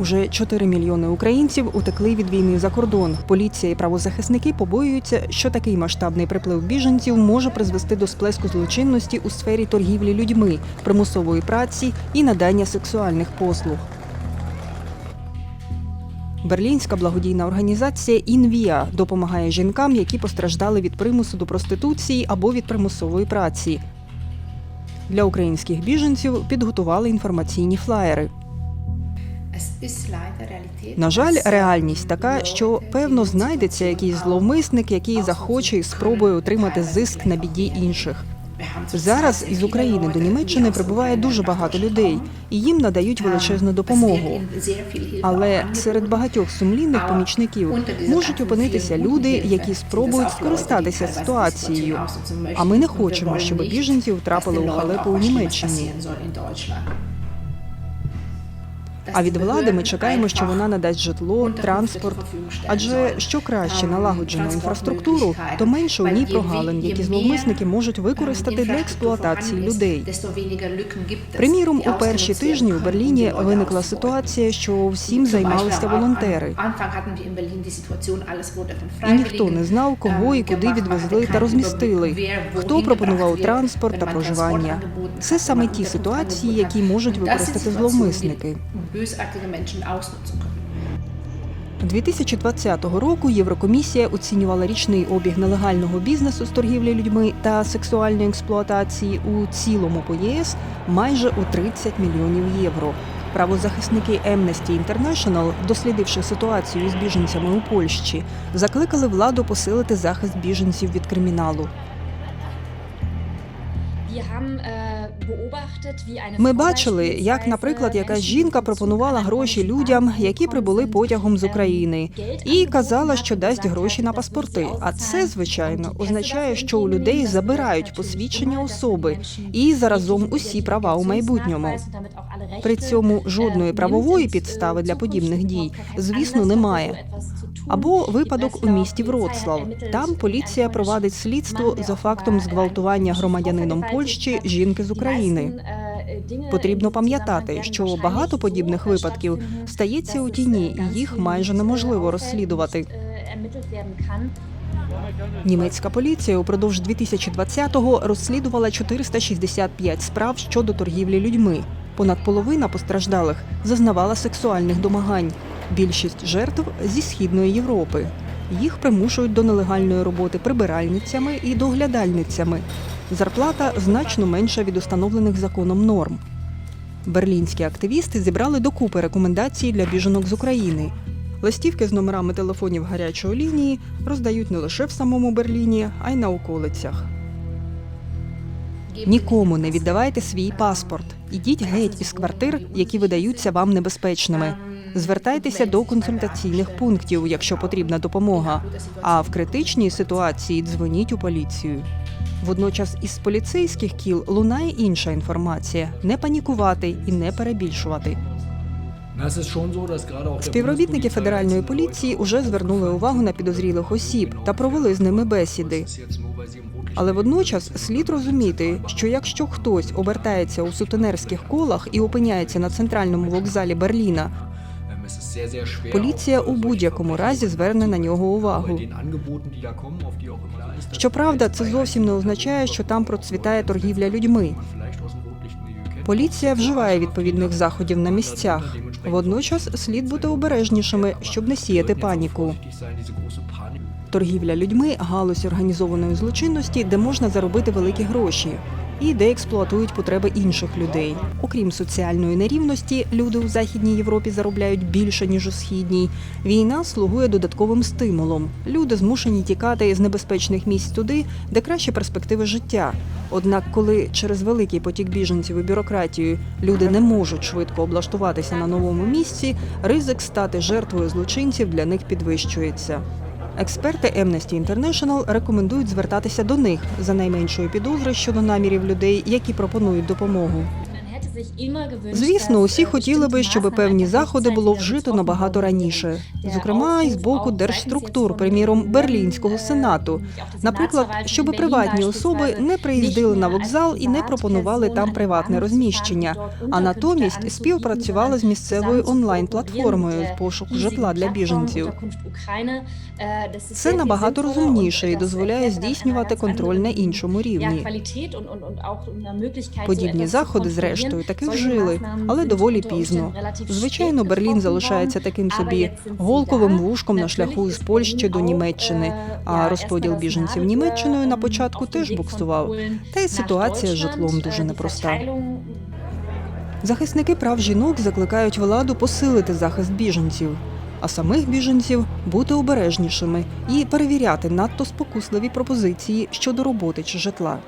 Уже 4 мільйони українців утекли від війни за кордон. Поліція і правозахисники побоюються, що такий масштабний приплив біженців може призвести до сплеску злочинності у сфері торгівлі людьми, примусової праці і надання сексуальних послуг. Берлінська благодійна організація Інвіа допомагає жінкам, які постраждали від примусу до проституції або від примусової праці. Для українських біженців підготували інформаційні флаєри. На жаль, реальність така, що певно знайдеться якийсь зловмисник, який захоче і спробує отримати зиск на біді інших. Зараз із України до Німеччини прибуває дуже багато людей, і їм надають величезну допомогу. Але серед багатьох сумлінних помічників можуть опинитися люди, які спробують скористатися ситуацією. А ми не хочемо, щоб біженці втрапили у халепу у Німеччині. А від влади ми чекаємо, що вона надасть житло, транспорт. Адже що краще налагоджену інфраструктуру, то менше у ній прогалин, які зловмисники можуть використати для експлуатації людей. Приміром, у перші тижні у Берліні виникла ситуація, що всім займалися волонтери. І ніхто не знав, кого і куди відвезли та розмістили, хто пропонував транспорт та проживання. Це саме ті ситуації, які можуть використати зловмисники. 2020 року Єврокомісія оцінювала річний обіг нелегального бізнесу з торгівлі людьми та сексуальної експлуатації у цілому по ЄС майже у 30 мільйонів євро. Правозахисники Amnesty International, дослідивши ситуацію з біженцями у Польщі, закликали владу посилити захист біженців від криміналу. Ми бачили, як, наприклад, якась жінка пропонувала гроші людям, які прибули потягом з України, і казала, що дасть гроші на паспорти. А це, звичайно, означає, що у людей забирають посвідчення особи і заразом усі права у майбутньому. При цьому жодної правової підстави для подібних дій, звісно, немає. Або випадок у місті Вроцлав. Там поліція провадить слідство за фактом зґвалтування громадянином Польщі жінки з України. Потрібно пам'ятати, що багато подібних випадків стається у тіні, і їх майже неможливо розслідувати. Німецька поліція упродовж 2020-го розслідувала 465 справ щодо торгівлі людьми. Понад половина постраждалих зазнавала сексуальних домагань. Більшість жертв зі східної Європи. Їх примушують до нелегальної роботи прибиральницями і доглядальницями. Зарплата значно менша від установлених законом норм. Берлінські активісти зібрали докупи рекомендацій для біженок з України. Листівки з номерами телефонів гарячої лінії роздають не лише в самому Берліні, а й на околицях. Нікому не віддавайте свій паспорт. Ідіть геть із квартир, які видаються вам небезпечними. Звертайтеся до консультаційних пунктів, якщо потрібна допомога. А в критичній ситуації дзвоніть у поліцію. Водночас із поліцейських кіл лунає інша інформація: не панікувати і не перебільшувати. Співробітники федеральної поліції уже звернули увагу на підозрілих осіб та провели з ними бесіди. Але водночас слід розуміти, що якщо хтось обертається у сутенерських колах і опиняється на центральному вокзалі Берліна, поліція у будь-якому разі зверне на нього увагу. Щоправда, це зовсім не означає, що там процвітає торгівля людьми. Поліція вживає відповідних заходів на місцях. Водночас слід бути обережнішими, щоб не сіяти паніку. Торгівля людьми галузь організованої злочинності, де можна заробити великі гроші. І де експлуатують потреби інших людей. Окрім соціальної нерівності, люди у західній Європі заробляють більше ніж у східній. Війна слугує додатковим стимулом. Люди змушені тікати з небезпечних місць туди, де кращі перспективи життя. Однак, коли через великий потік біженців і бюрократію люди не можуть швидко облаштуватися на новому місці, ризик стати жертвою злочинців для них підвищується. Експерти Amnesty International рекомендують звертатися до них за найменшою підозри щодо намірів людей, які пропонують допомогу. Звісно, усі хотіли би, щоб певні заходи було вжито набагато раніше, зокрема і з боку держструктур, приміром Берлінського сенату. Наприклад, щоб приватні особи не приїздили на вокзал і не пропонували там приватне розміщення, а натомість співпрацювали з місцевою онлайн-платформою з пошуку житла для біженців. Це набагато розумніше і дозволяє здійснювати контроль на іншому рівні. Подібні заходи, зрештою, таки вжили, але доволі пізно. Звичайно, Берлін залишається таким собі голковим вушком на шляху з Польщі до Німеччини. А розподіл біженців Німеччиною на початку теж буксував. Та й ситуація з житлом дуже непроста. Захисники прав жінок закликають владу посилити захист біженців, а самих біженців бути обережнішими і перевіряти надто спокусливі пропозиції щодо роботи чи житла.